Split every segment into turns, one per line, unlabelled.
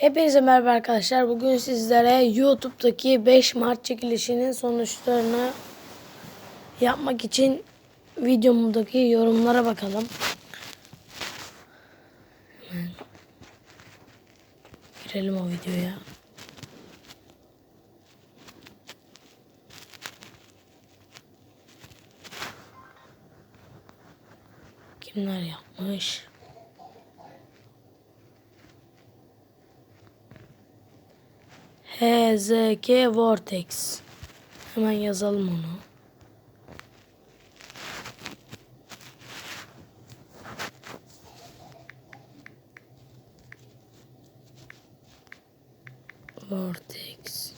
Hepinize merhaba arkadaşlar. Bugün sizlere YouTube'daki 5 Mart çekilişinin sonuçlarını yapmak için videomdaki yorumlara bakalım. Hemen girelim o videoya. Kimler yapmış? HZK Vortex. Hemen yazalım onu. Vortex.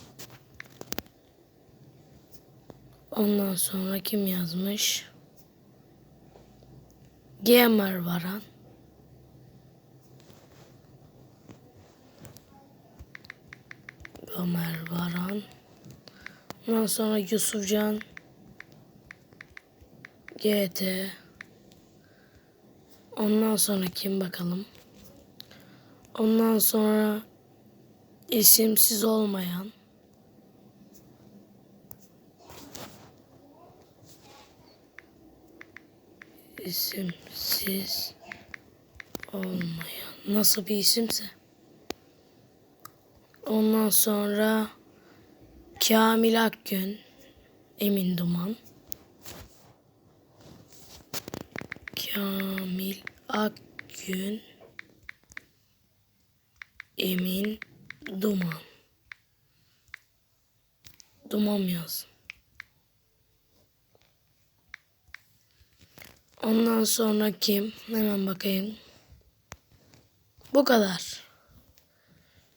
Ondan sonra kim yazmış? Gamer Varan. Ömer Baran. Ondan sonra Yusufcan. GT. Ondan sonra kim bakalım? Ondan sonra isimsiz olmayan. isimsiz olmayan. Nasıl bir isimse. Ondan sonra Kamil Akgün, Emin Duman. Kamil Akgün, Emin Duman. Duman yaz. Ondan sonra kim? Hemen bakayım. Bu kadar.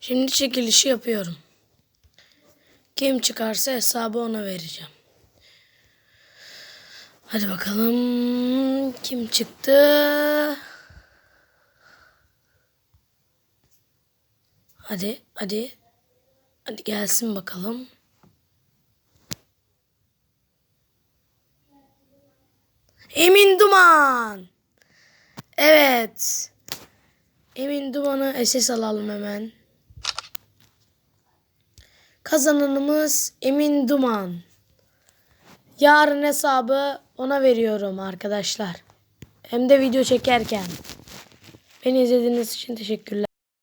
Şimdi çekilişi yapıyorum. Kim çıkarsa hesabı ona vereceğim. Hadi bakalım kim çıktı? Hadi, hadi. Hadi gelsin bakalım. Emin Duman. Evet. Emin Duman'ı SS alalım hemen. Kazananımız Emin Duman. Yarın hesabı ona veriyorum arkadaşlar. Hem de video çekerken. Beni izlediğiniz için teşekkürler.